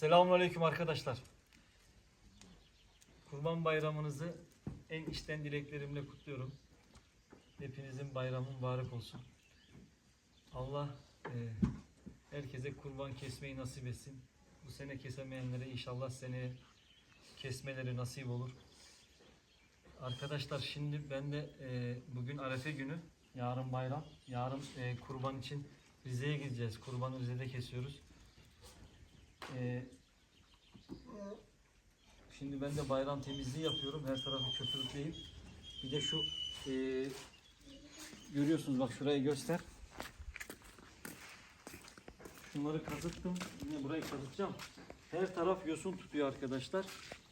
Selamünaleyküm arkadaşlar. Kurban bayramınızı en içten dileklerimle kutluyorum. Hepinizin bayramı mübarek olsun. Allah e, herkese kurban kesmeyi nasip etsin. Bu sene kesemeyenlere inşallah seneye kesmeleri nasip olur. Arkadaşlar şimdi ben de e, bugün Arefe günü, yarın bayram. Yarın e, kurban için Rize'ye gideceğiz. Kurbanı Rize'de kesiyoruz. E, şimdi ben de bayram temizliği yapıyorum. Her tarafı köpürükleyip. Bir de şu e, görüyorsunuz bak şurayı göster. Şunları kazıttım. Yine burayı kazıtacağım. Her taraf yosun tutuyor arkadaşlar.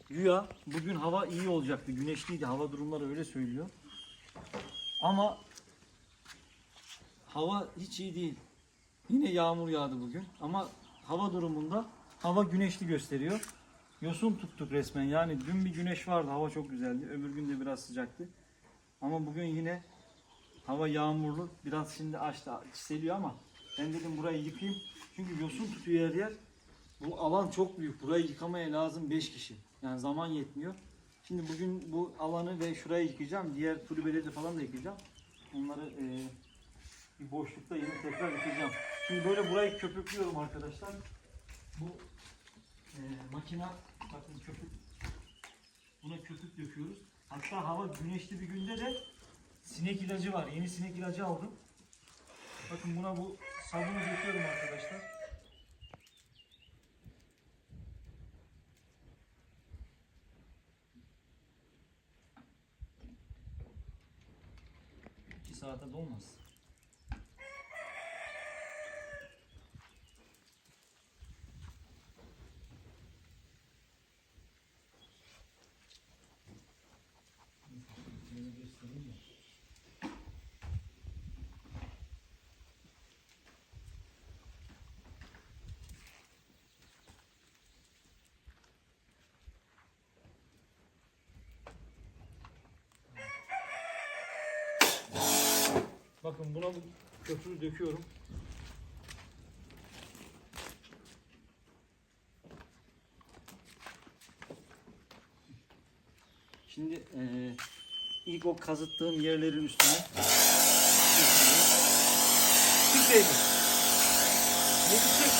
Güya bugün hava iyi olacaktı. Güneşliydi. Hava durumları öyle söylüyor. Ama hava hiç iyi değil. Yine yağmur yağdı bugün. Ama hava durumunda hava güneşli gösteriyor. Yosun tuttuk resmen. Yani dün bir güneş vardı. Hava çok güzeldi. Öbür gün de biraz sıcaktı. Ama bugün yine hava yağmurlu. Biraz şimdi açtı, çiseliyor ama ben dedim burayı yıkayayım. Çünkü yosun tutuyor her yer. Bu alan çok büyük. Burayı yıkamaya lazım 5 kişi. Yani zaman yetmiyor. Şimdi bugün bu alanı ve şurayı yıkayacağım. Diğer kulübeleri de falan da yıkayacağım. Onları e, bir boşlukta yine tekrar yıkayacağım. Şimdi böyle burayı köpüklüyorum arkadaşlar. Bu e, makina bakın köpük buna köpük döküyoruz. Hatta hava güneşli bir günde de sinek ilacı var. Yeni sinek ilacı aldım. Bakın buna bu sabunu döküyorum arkadaşlar. İki saate dolmaz. Şöyle göstereyim de. Bakın buna bu köpüğü döküyorum. Şimdi eee, ilk o kazıttığım yerlerin üstüne Çık Ne çık?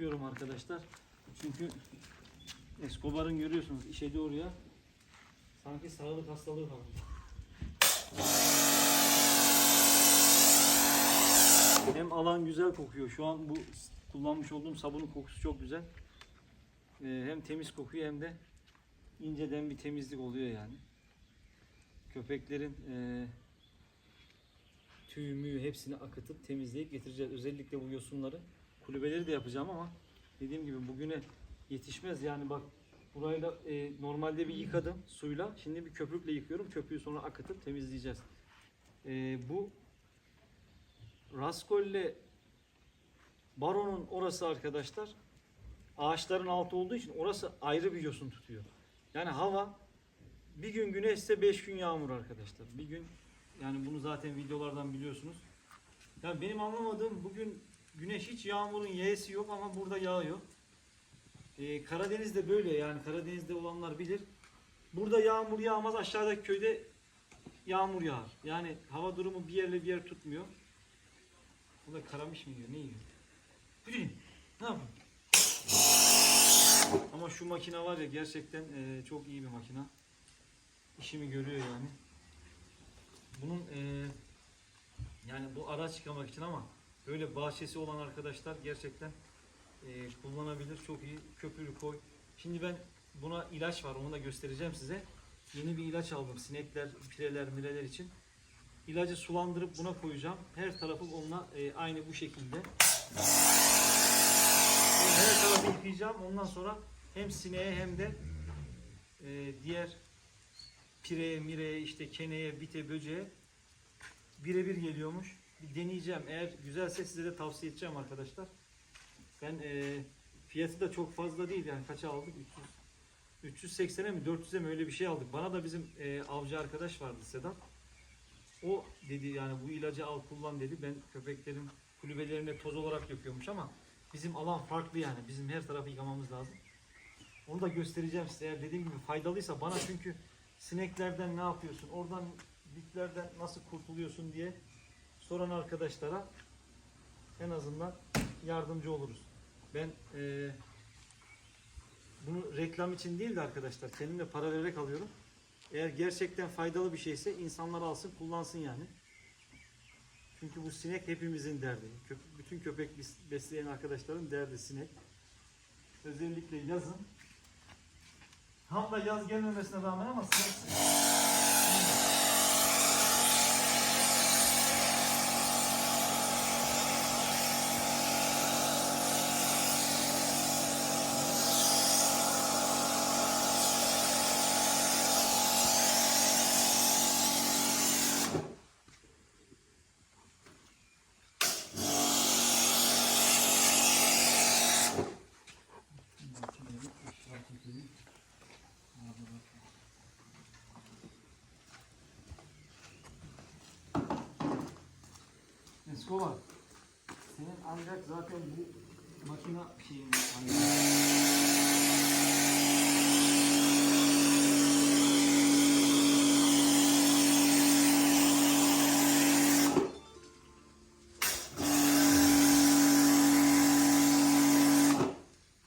Böyle döküyorum arkadaşlar. Çünkü Escobar'ın görüyorsunuz işedi oraya. Sanki sağlık hastalığı var. Hem alan güzel kokuyor. Şu an bu kullanmış olduğum sabunun kokusu çok güzel. Ee, hem temiz kokuyor hem de inceden bir temizlik oluyor yani. Köpeklerin e, tüy müyü hepsini akıtıp temizleyip getireceğiz. Özellikle bu yosunları kulübeleri de yapacağım ama dediğim gibi bugüne yetişmez. Yani bak burayla e, normalde bir yıkadım suyla. Şimdi bir köpükle yıkıyorum. Köpüğü sonra akıtıp temizleyeceğiz. E, bu Raskolle Baron'un orası arkadaşlar ağaçların altı olduğu için orası ayrı bir yosun tutuyor. Yani hava bir gün güneşse beş gün yağmur arkadaşlar. Bir gün yani bunu zaten videolardan biliyorsunuz. Yani benim anlamadığım bugün güneş hiç yağmurun yeğesi yok ama burada yağıyor. Ee, Karadeniz'de böyle yani Karadeniz'de olanlar bilir. Burada yağmur yağmaz aşağıdaki köyde yağmur yağar. Yani hava durumu bir yerle bir yer tutmuyor. Bu da karamış mı yiyor ne yiyor? Yürüyün. Ne yapayım? Ama şu makine var ya gerçekten e, çok iyi bir makine. İşimi görüyor yani. Bunun e, yani bu araç çıkamak için ama böyle bahçesi olan arkadaşlar gerçekten e, kullanabilir. Çok iyi. Köpüğü koy. Şimdi ben buna ilaç var. Onu da göstereceğim size. Yeni bir ilaç aldım. Sinekler, pireler, mireler için. İlacı sulandırıp buna koyacağım. Her tarafı onunla e, aynı bu şekilde. Her tarafı yıkayacağım. Ondan sonra hem sineğe hem de e, diğer pireye, mireye, işte keneye, bite, böceğe birebir geliyormuş. Bir deneyeceğim. Eğer güzelse size de tavsiye edeceğim arkadaşlar. Ben e, fiyatı da çok fazla değil yani kaça aldık? 300 380'e mi 400'e mi öyle bir şey aldık. Bana da bizim e, avcı arkadaş vardı Sedat. O dedi yani bu ilacı al kullan dedi. Ben köpeklerin kulübelerine toz olarak yapıyormuş ama bizim alan farklı yani. Bizim her tarafı yıkamamız lazım. Onu da göstereceğim size. Eğer dediğim gibi faydalıysa bana çünkü sineklerden ne yapıyorsun? Oradan bitlerden nasıl kurtuluyorsun diye soran arkadaşlara en azından yardımcı oluruz. Ben eee, bunu reklam için değil de arkadaşlar kendim de para vererek alıyorum. Eğer gerçekten faydalı bir şeyse insanlar alsın kullansın yani. Çünkü bu sinek hepimizin derdi. Bütün köpek bes- besleyen arkadaşların derdi sinek. Özellikle yazın. Tam da yaz gelmemesine rağmen ama sinek Escobar. Senin ancak zaten bu makina şeyin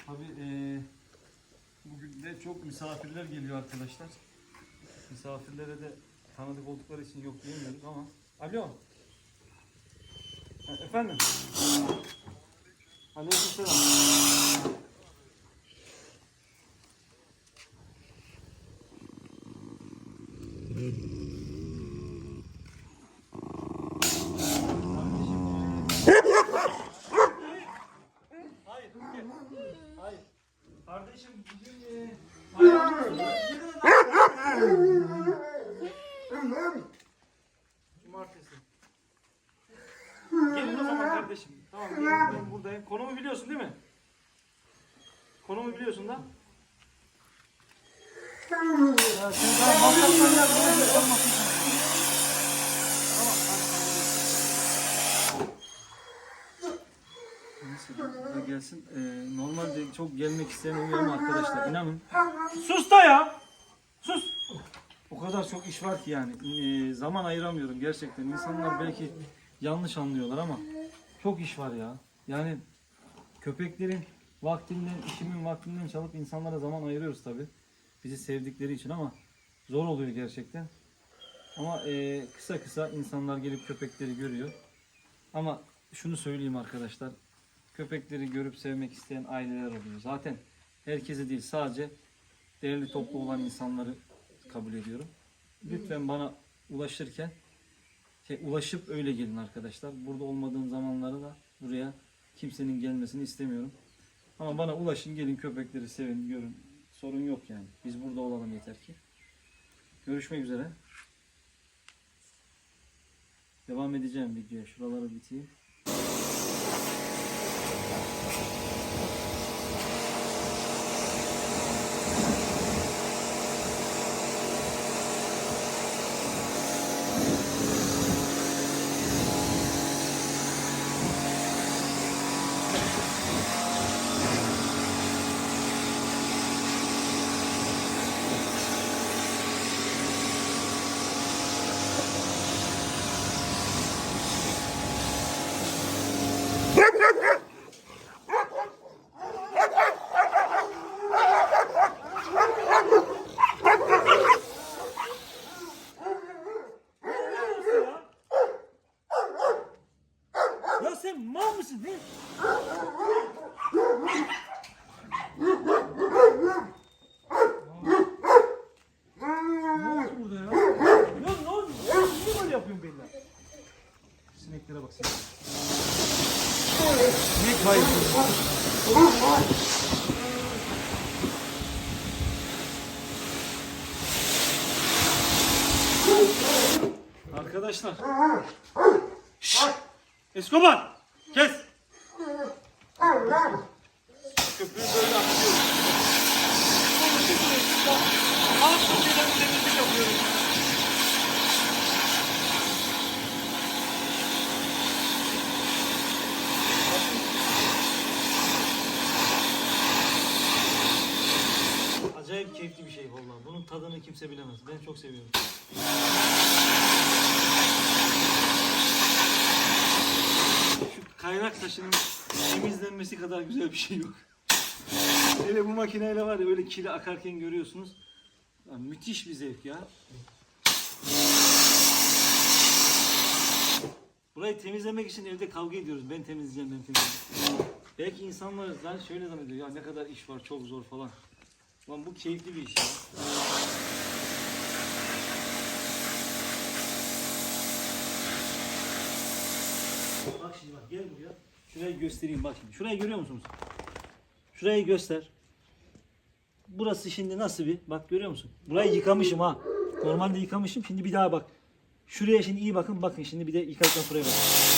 Tabii eee bugün de çok misafirler geliyor arkadaşlar. Misafirlere de tanıdık oldukları için yok diyemiyoruz ama. Alo. Efendim? Aleykümselam. Hayır, Rukiye. Hayır. Kardeşim bugün e, Cumartesi. Gelin o zaman kardeşim. Tamam gelin buradayım. Konumu biliyorsun değil mi? Konumu biliyorsun da. Tamam. Neyse, gelsin. Ee, normalde çok gelmek isteyen oluyor ama arkadaşlar inanın. Sus da ya! Sus! O kadar çok iş var ki yani. Ee, zaman ayıramıyorum gerçekten. İnsanlar belki yanlış anlıyorlar ama çok iş var ya. Yani köpeklerin vaktinden, işimin vaktinden çalıp insanlara zaman ayırıyoruz tabi. Bizi sevdikleri için ama zor oluyor gerçekten. Ama e, kısa kısa insanlar gelip köpekleri görüyor. Ama şunu söyleyeyim arkadaşlar. Köpekleri görüp sevmek isteyen aileler oluyor. Zaten herkese değil sadece değerli toplu olan insanları kabul ediyorum. Lütfen bana ulaşırken şey, ulaşıp öyle gelin arkadaşlar. Burada olmadığım zamanları da buraya kimsenin gelmesini istemiyorum. Ama bana ulaşın gelin köpekleri sevin görün. Sorun yok yani. Biz burada olalım yeter ki. Görüşmek üzere. Devam edeceğim videoya. Şuraları biteyim. Ya sen mal mısın? Ne? Ne oldu burada ya? Ya ne oldu? Niye böyle yapıyorsun benimle? Sineklere bak sen. Bayıldı. Arkadaşlar Şşt! Escobar! Kes! Köprüyü böyle atıyoruz. Alt köprüden temizlik yapıyoruz. Acayip keyifli bir şey vallahi. Bunun tadını kimse bilemez. Ben çok seviyorum. Şu kaynak taşının temizlenmesi kadar güzel bir şey yok. Hele bu makineyle var ya öyle kiri akarken görüyorsunuz. Ya müthiş bir zevk ya. Burayı temizlemek için evde kavga ediyoruz. Ben temizleyeceğim, ben temizleyeceğim. Belki insanlar şöyle zannediyor ya ne kadar iş var, çok zor falan. Lan bu keyifli bir iş ya. Bak şimdi bak gel buraya. Şurayı göstereyim bak şimdi. Şurayı görüyor musunuz? Şurayı göster. Burası şimdi nasıl bir? Bak görüyor musun? Burayı yıkamışım ha. Normalde yıkamışım. Şimdi bir daha bak. Şuraya şimdi iyi bakın. Bakın şimdi bir de yıkadıktan sonra bak.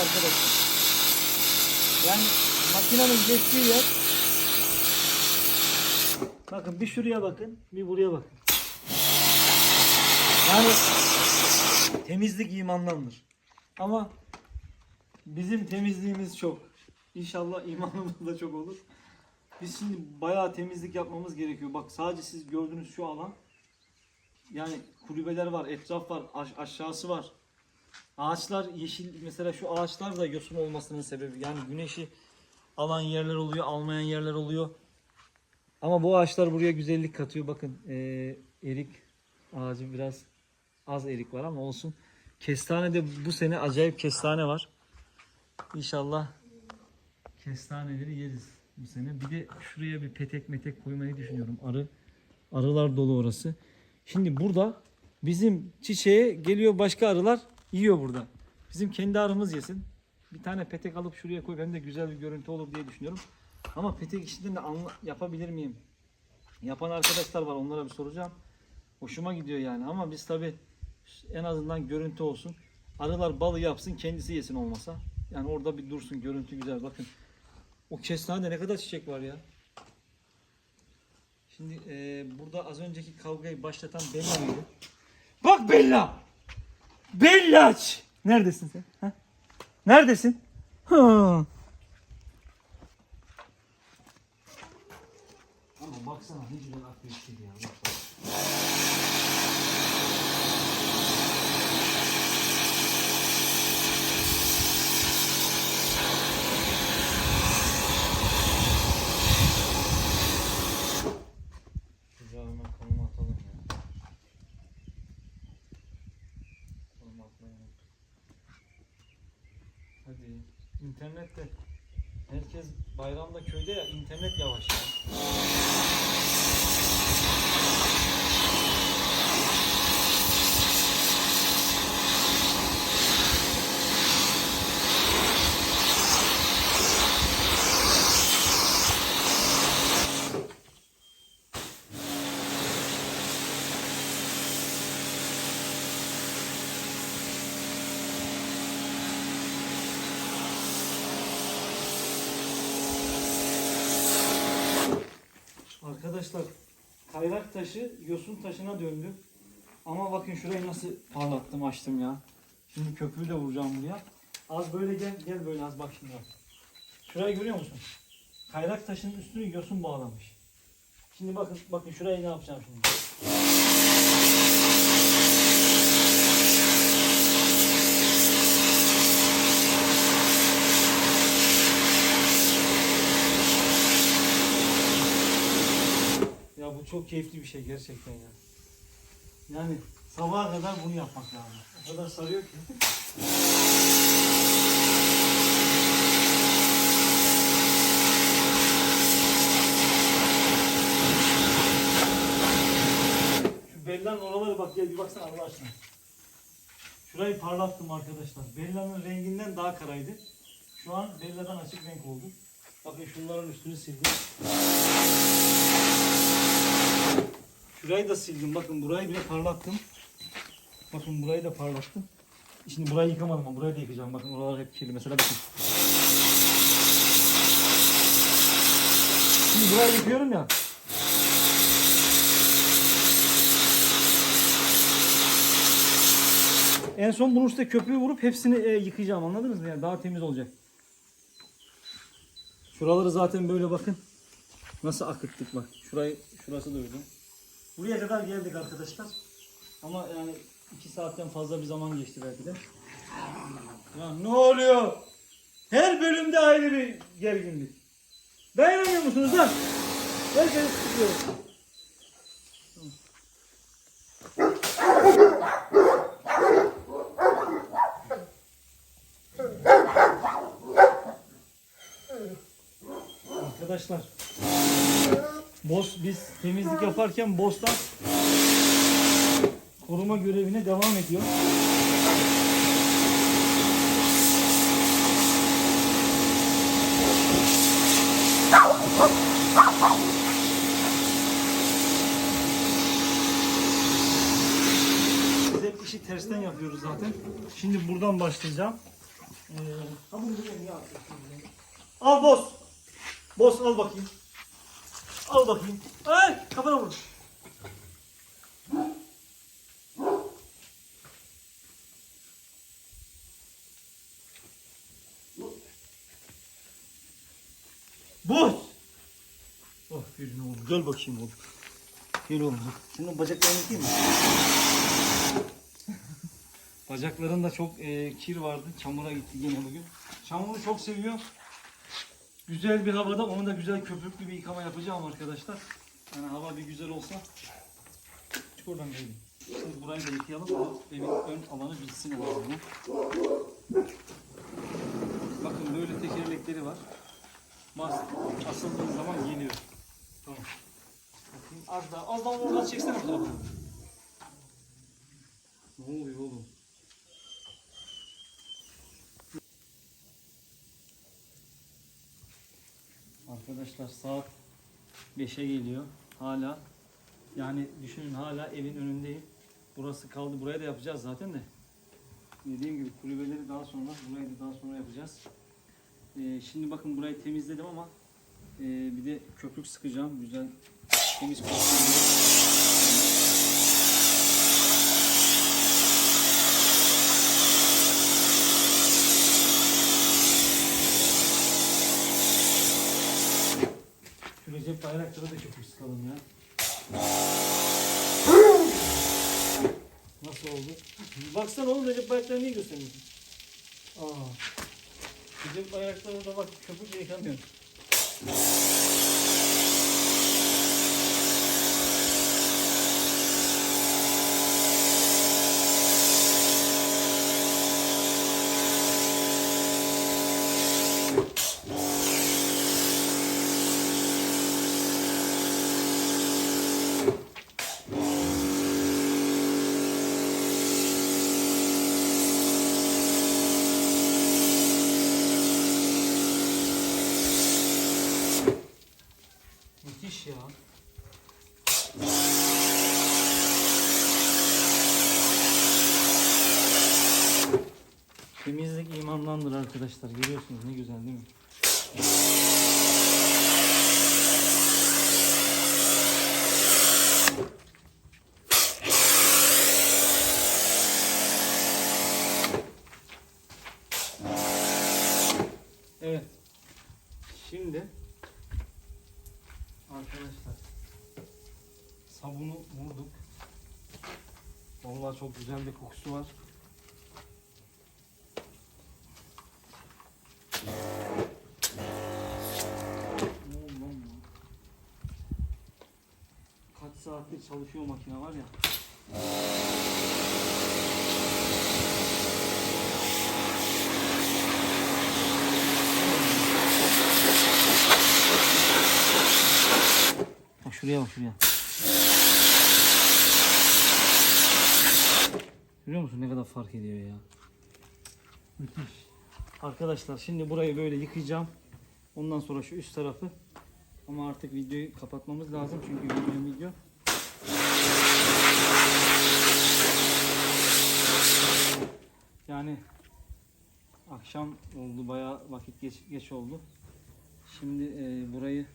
Arkadaşlar? Yani makinenin geçtiği yer Bakın bir şuraya bakın, bir buraya bakın. Yani temizlik imandandır. Ama bizim temizliğimiz çok. İnşallah imanımız da çok olur. Biz şimdi bayağı temizlik yapmamız gerekiyor. Bak sadece siz gördüğünüz şu alan. Yani kulübeler var, etraf var, aş- aşağısı var. Ağaçlar yeşil mesela şu ağaçlar da yosun olmasının sebebi. Yani güneşi alan yerler oluyor, almayan yerler oluyor. Ama bu ağaçlar buraya güzellik katıyor. Bakın eee, erik ağacı biraz az erik var ama olsun. Kestane de bu sene acayip kestane var. İnşallah kestaneleri yeriz bu sene. Bir de şuraya bir petek metek koymayı düşünüyorum. Arı arılar dolu orası. Şimdi burada bizim çiçeğe geliyor başka arılar yiyor burada. Bizim kendi arımız yesin. Bir tane petek alıp şuraya koyup hem de güzel bir görüntü olur diye düşünüyorum. Ama petek işinden de anla- yapabilir miyim? Yapan arkadaşlar var onlara bir soracağım. Hoşuma gidiyor yani ama biz tabi en azından görüntü olsun. Arılar balı yapsın kendisi yesin olmasa. Yani orada bir dursun görüntü güzel bakın. O kestanede ne kadar çiçek var ya. Şimdi eee, burada az önceki kavgayı başlatan Bella mıydı? Bak Bella! Bellaç! Neredesin sen? Ha? Neredesin? Ha. Ama baksana ne güzel akıyor ya. Bak, bak. İnternette herkes bayramda köyde ya internet yavaş ya. Arkadaşlar kayrak taşı yosun taşına döndü. Ama bakın şurayı nasıl parlattım açtım ya. Şimdi köprüyü de vuracağım buraya. Az böyle gel gel böyle az bak şimdi bak. Şurayı görüyor musun? Kayrak taşının üstünü yosun bağlamış. Şimdi bakın bakın şurayı ne yapacağım şimdi. Ya bu çok keyifli bir şey gerçekten ya. Yani sabaha kadar bunu yapmak lazım. O kadar sarıyor ki. Şu Bella'nın oraları bak gel bir baksana Allah aşkına. Şurayı parlattım arkadaşlar. Bella'nın renginden daha karaydı. Şu an Bella'dan açık renk oldu. Bakın şunların üstünü sildim. Şurayı da sildim. Bakın burayı bile parlattım. Bakın burayı da parlattım. Şimdi burayı yıkamadım ama burayı da yıkayacağım. Bakın oralar hep kirli. Mesela bakın. Şimdi burayı yıkıyorum ya. En son bunun üstüne köpüğü vurup hepsini e, yıkayacağım. Anladınız mı? Yani daha temiz olacak. Şuraları zaten böyle bakın. Nasıl akıttık bak. Şurayı, şurası da öyle. Buraya kadar geldik arkadaşlar. Ama yani iki saatten fazla bir zaman geçti belki de. Ya ne oluyor? Her bölümde ayrı bir gerginlik. Dayanamıyor musunuz lan? Herkes sıkıyor. Arkadaşlar Boss biz temizlik yaparken boss'tan koruma görevine devam ediyor. Biz hep işi tersten yapıyoruz zaten. Şimdi buradan başlayacağım. Ee? Al boss. Boss al bakayım. Al bakayım. Ay kafana vur. Boss. Oh bir oğlum. Gel bakayım oğlum. Gel oğlum. Senin bacaklarını yıkayayım mı? Bacaklarında çok e, kir vardı. Çamura gitti yine bugün. Çamuru çok seviyor. Güzel bir havada onu da güzel köpüklü bir yıkama yapacağım arkadaşlar. Yani hava bir güzel olsa. Çık oradan gelin. Şimdi burayı da yıkayalım. Evin ön alanı bitsin en azından. Bakın böyle tekerlekleri var. Mas asıldığı zaman geliyor. Tamam. Bakayım az daha az daha oradan çeksene. Ne oluyor oğlum? Arkadaşlar saat 5'e geliyor. Hala yani düşünün hala evin önündeyim. Burası kaldı. Buraya da yapacağız zaten de. Dediğim gibi kulübeleri daha sonra, burayı da daha sonra yapacağız. Ee, şimdi bakın burayı temizledim ama e, bir de köpük sıkacağım. Güzel temiz köpük. Recep Bayraktar'a da köpük sıkalım ya. Nasıl oldu? Baksana oğlum Recep Bayraktar'ı niye göstermiyorsun? Aa. Recep Bayraktar'a da bak köpükle yıkamıyor. Müthiş ya. İmandandır arkadaşlar. Görüyorsunuz ne güzel değil mi? Evet. Şimdi Arkadaşlar sabunu vurduk. Vallahi çok güzel bir kokusu var. Çalışıyor makine var ya. Bak şuraya bak şuraya. Görüyor musun ne kadar fark ediyor ya. Müthiş. Arkadaşlar şimdi burayı böyle yıkayacağım. Ondan sonra şu üst tarafı. Ama artık videoyu kapatmamız lazım çünkü video video. Yani akşam oldu bayağı vakit geç, geç oldu. Şimdi e, burayı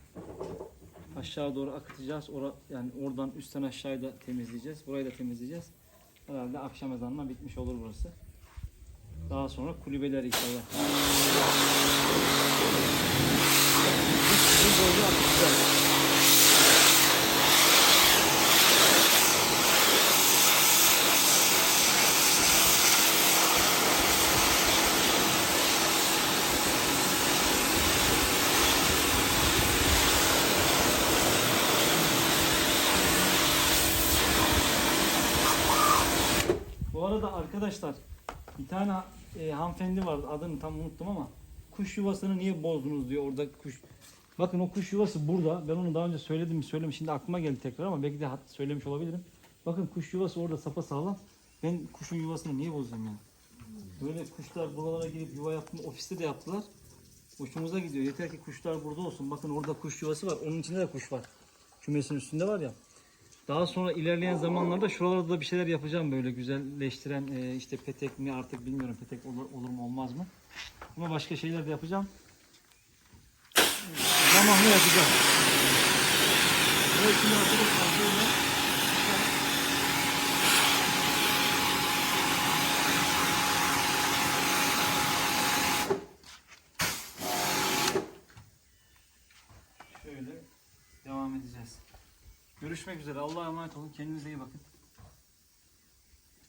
aşağı doğru akıtacağız. Ora, yani oradan üstten aşağıya da temizleyeceğiz. Burayı da temizleyeceğiz. Herhalde akşam ezanına bitmiş olur burası. Daha sonra kulübeler inşallah. Bu boyu akıtacağız. Bu arada arkadaşlar bir tane e, hanımefendi vardı adını tam unuttum ama kuş yuvasını niye bozdunuz diyor orada kuş. Bakın o kuş yuvası burada. Ben onu daha önce söyledim mi söyledim şimdi aklıma geldi tekrar ama belki de hat- söylemiş olabilirim. Bakın kuş yuvası orada sapa sağlam. Ben kuşun yuvasını niye bozdum yani? Böyle kuşlar buralara girip yuva yaptım. Ofiste de yaptılar. Hoşumuza gidiyor. Yeter ki kuşlar burada olsun. Bakın orada kuş yuvası var. Onun içinde de kuş var. Kümesin üstünde var ya. Daha sonra ilerleyen zamanlarda şuralarda da bir şeyler yapacağım böyle güzelleştiren e, işte petek mi artık bilmiyorum petek olur, olur mu olmaz mı. Ama başka şeyler de yapacağım. Zamanla yapacağım. Evet şimdi arkadaşlar böyle şöyle devam edeceğiz. Görüşmek üzere. Allah'a emanet olun. Kendinize iyi bakın.